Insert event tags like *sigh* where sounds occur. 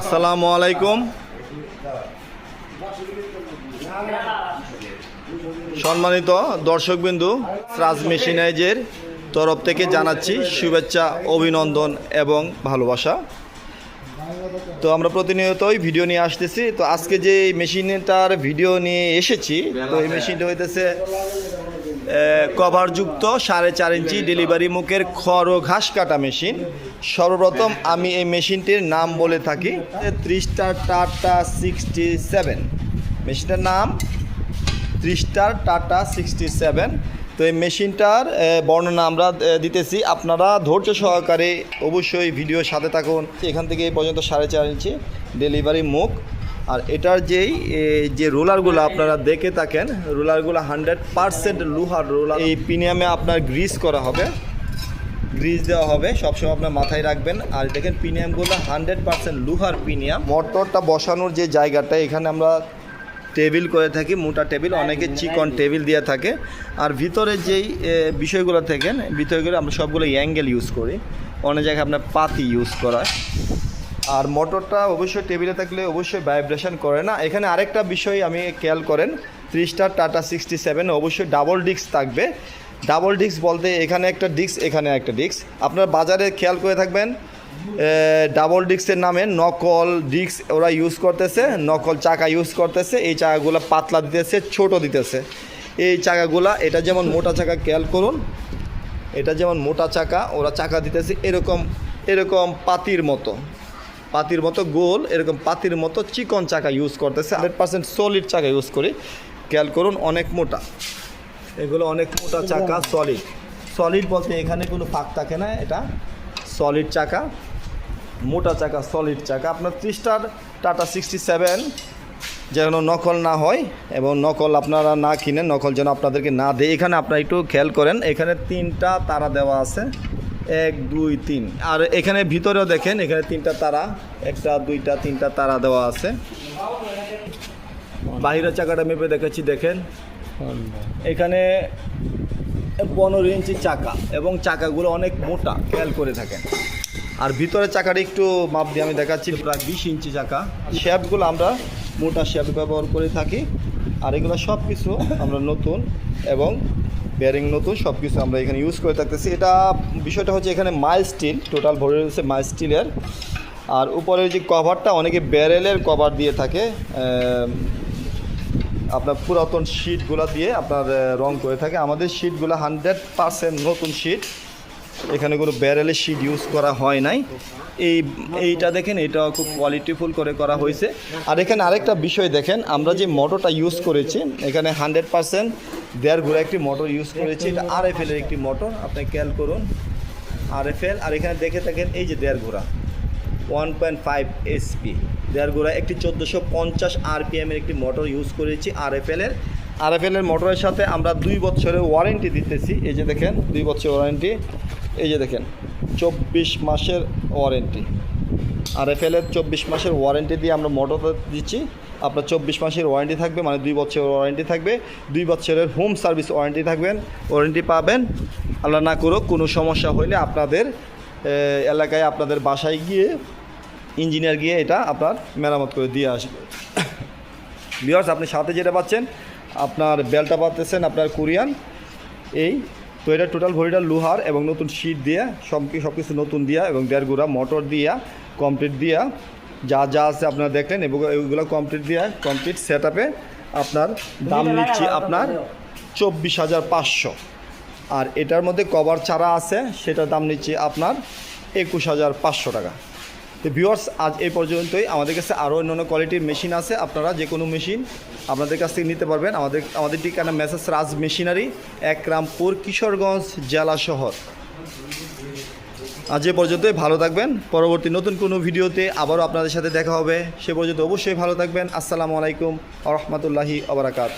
আসসালামু আলাইকুম। সম্মানিত দর্শকবিন্দু রাজ মেশিনাইজের তরফ থেকে জানাচ্ছি শুভেচ্ছা, অভিনন্দন এবং ভালোবাসা। তো আমরা প্রতিনিয়তই ভিডিও নিয়ে আসতেছি। তো আজকে যে মেশিনটার ভিডিও নিয়ে এসেছি, তো এই মেশিনটা হইতেছে কভারযুক্ত সাড়ে চার ইঞ্চি ডেলিভারি মুখের খড় ঘাস কাটা মেশিন। সর্বপ্রথম আমি এই মেশিনটির নাম বলে থাকি। Three star Tata sixty seven. মেশিনটার নাম ত্রিস্টার টাটা সিক্সটি সেভেন। তো এই মেশিনটার বর্ণনা আমরা দিতেছি। আপনারা ধৈর্য সহকারে অবশ্যই ভিডিওর সাথে থাকুন। এখান থেকে এই পর্যন্ত সাড়ে চার ইঞ্চি ডেলিভারি মুখ। আর এটার যেই যে রোলারগুলো আপনারা দেখে থাকেন, রোলারগুলো হান্ড্রেড পারসেন্ট লোহার রোলার। এই প্রিমিয়ামে আপনার গ্রিস করা হবে। গ্রিজ দেওয়া হবে, সবসময় আপনার মাথায় রাখবেন। আর দেখেন প্রিমিয়ামগুলো হান্ড্রেড পারসেন্ট লোহার প্রিমিয়াম। মোটরটা বসানোর যে জায়গাটা, এখানে আমরা টেবিল করে থাকি, মোটা টেবিল। অনেকে চিকন টেবিল দিয়ে থাকে। আর ভিতরে যেই বিষয়গুলো থাকেন ভিতরগুলো আমরা সবগুলো অ্যাঙ্গেল ইউজ করি। অনেক জায়গায় আপনার পাতি ইউজ করা। আর মোটরটা অবশ্যই টেবিলে থাকলে অবশ্যই ভাইব্রেশন করে না। এখানে আরেকটা বিষয় আমি খেয়াল করেন three star Tata sixty seven অবশ্যই ডাবল ডিস্ক থাকবে। ডাবল ডিস্ক বলতে এখানে একটা ডিস্ক, এখানে একটা ডিস্ক। আপনার বাজারে খেয়াল করে থাকবেন ডাবল ডিস্কের নামে নকল ডিস্ক ওরা ইউজ করতেছে, নকল চাকা ইউজ করতেছে। এই চাকাগুলো পাতলা দিতেছে, ছোট দিতেছে। এই চাকাগুলা, এটা যেমন মোটা চাকা, খেয়াল করুন, এটা যেমন মোটা চাকা, ওরা চাকা দিতেছে এরকম এরকম পাতির মতো। পাতির মতো গোল, এরকম পাতির মতো চিকন চাকা ইউজ করতেছে। হান্ড্রেড পার্সেন্ট সলিড চাকা ইউজ করি। খেয়াল করুন, অনেক মোটা। এগুলো অনেক মোটা চাকা সলিড সলিড বলতে এখানে কোনো ফাঁক থাকে না, এটা সলিড চাকা। মোটা চাকা সলিড চাকা। আপনার ত্রিস্টার টাটা সিক্সটি সেভেন যেন নকল না হয় এবং নকল আপনারা না কিনেন, নকল যেন আপনাদেরকে না দেয়। এখানে আপনারা একটু খেয়াল করেন, এখানে তিনটা তারা দেওয়া আছে। এক, দুই, তিন। আর এখানে ভিতরেও দেখেন, এখানে তিনটা তারা, একটা, দুইটা, তিনটা তারা দেওয়া আছে। বাহিরের চাকাটা মেপে দেখাচ্ছি, দেখেন। এখানে পনেরো ইঞ্চি চাকা এবং চাকাগুলো অনেক মোটা, খেয়াল করে থাকেন। আর ভিতরের চাকাটা একটু মাপ দিয়ে আমি দেখাচ্ছি, প্রায় বিশ ইঞ্চি চাকা। শ্যাপগুলো আমরা মোটা শ্যাপ ব্যবহার করে থাকি। আর এগুলো সব কিছু আমরা নতুন এবং বেয়ারিং নতুন সব কিছু আমরা এখানে ইউজ করে থাকতেছি। এটা বিষয়টা হচ্ছে এখানে মাইল স্টিল টোটাল ভরে রয়েছে মাইল স্টিলের আর উপরের যে কভারটা অনেকে ব্যারেলের কভার দিয়ে থাকে আপনার পুরাতন শিটগুলো দিয়ে আপনার রং করে থাকে। আমাদের শিটগুলো হান্ড্রেড পারসেন্ট নতুন শিট এখানে কোনো ব্যারেলের শিট ইউজ করা হয় নাই। এই, এইটা দেখেন, এটা খুব কোয়ালিটিফুল করে করা হয়েছে। আর এখানে আরেকটা বিষয় দেখেন, আমরা যে মোটরটা ইউজ করেছি, এখানে হান্ড্রেড পারসেন্ট দেড় ঘোড়া একটি মোটর ইউজ করেছি। এটা আর এফ এলের একটি মোটর আপনি খেয়াল করুন। আর এফ এল আর এখানে দেখে থাকেন, এই যে দেড় ঘোড়া ওয়ান পয়েন্ট ফাইভ এসপি গোড়া একটি চোদ্দোশো পঞ্চাশ আরপিএমের একটি মোটর ইউজ করেছি আর এফ এলের আর এফ এলের মোটরের সাথে আমরা দুই বছরের ওয়ারেন্টি দিতেছি। এই যে দেখেন, দুই বছর ওয়ারেন্টি এই যে দেখেন, চব্বিশ মাসের ওয়ারেন্টি। আরএফএলের চব্বিশ মাসের ওয়ারেন্টি দিয়ে আমরা মোটরটা দিচ্ছি। আপনার চব্বিশ মাসের ওয়ারেন্টি থাকবে মানে দুই বছরের ওয়ারেন্টি থাকবে। দুই বছরের হোম সার্ভিস ওয়ারেন্টি থাকবেন, ওয়ারেন্টি পাবেন। আল্লাহ না করুক, কোনো সমস্যা হলে আপনাদের এলাকায় আপনাদের বাসায় গিয়ে ইঞ্জিনিয়ার গিয়ে এটা আপনার মেরামত করে দিয়ে আসবে। *coughs* বিয়ার্স আপনি সাথে যেটা পাচ্ছেন, আপনার বেলটা পাচ্ছেন আপনার কোরিয়ান, এই তো এটা টোটাল ভরিটা লোহার এবং নতুন শীট দিয়ে সব সব কিছু নতুন দিয়া এবং দেড় গুঁড়া মোটর দিয়া কমপ্লিট দিয়া। যা যা আছে আপনারা দেখলেন এবং এগুলো কমপ্লিট দিয়া কমপ্লিট সেট আপে আপনার দাম নিচ্ছি আপনার চব্বিশ হাজার পাঁচশো। আর এটার মধ্যে কভার ছাড়া আছে সেটার দাম নিচ্ছি আপনার একুশ হাজার পাঁচশো টাকা। তো ভিউয়ার্স, আজ এই পর্যন্তই। আমাদের কাছে আরও অন্যান্য কোয়ালিটির মেশিন আছে। আপনারা যে কোনো মেশিন আপনাদের কাছ থেকে নিতে পারবেন। আমাদের আমাদের ঠিকানা মেসেজ রাজ মেশিনারি, একরামপুর, কিশোরগঞ্জ জেলা শহর। আজ এ পর্যন্তই। ভালো থাকবেন। পরবর্তী নতুন কোনো ভিডিওতে আবারও আপনাদের সাথে দেখা হবে। সে পর্যন্ত অবশ্যই ভালো থাকবেন। আসসালামু আলাইকুম আ রহমতুল্লাহি আবরাকাত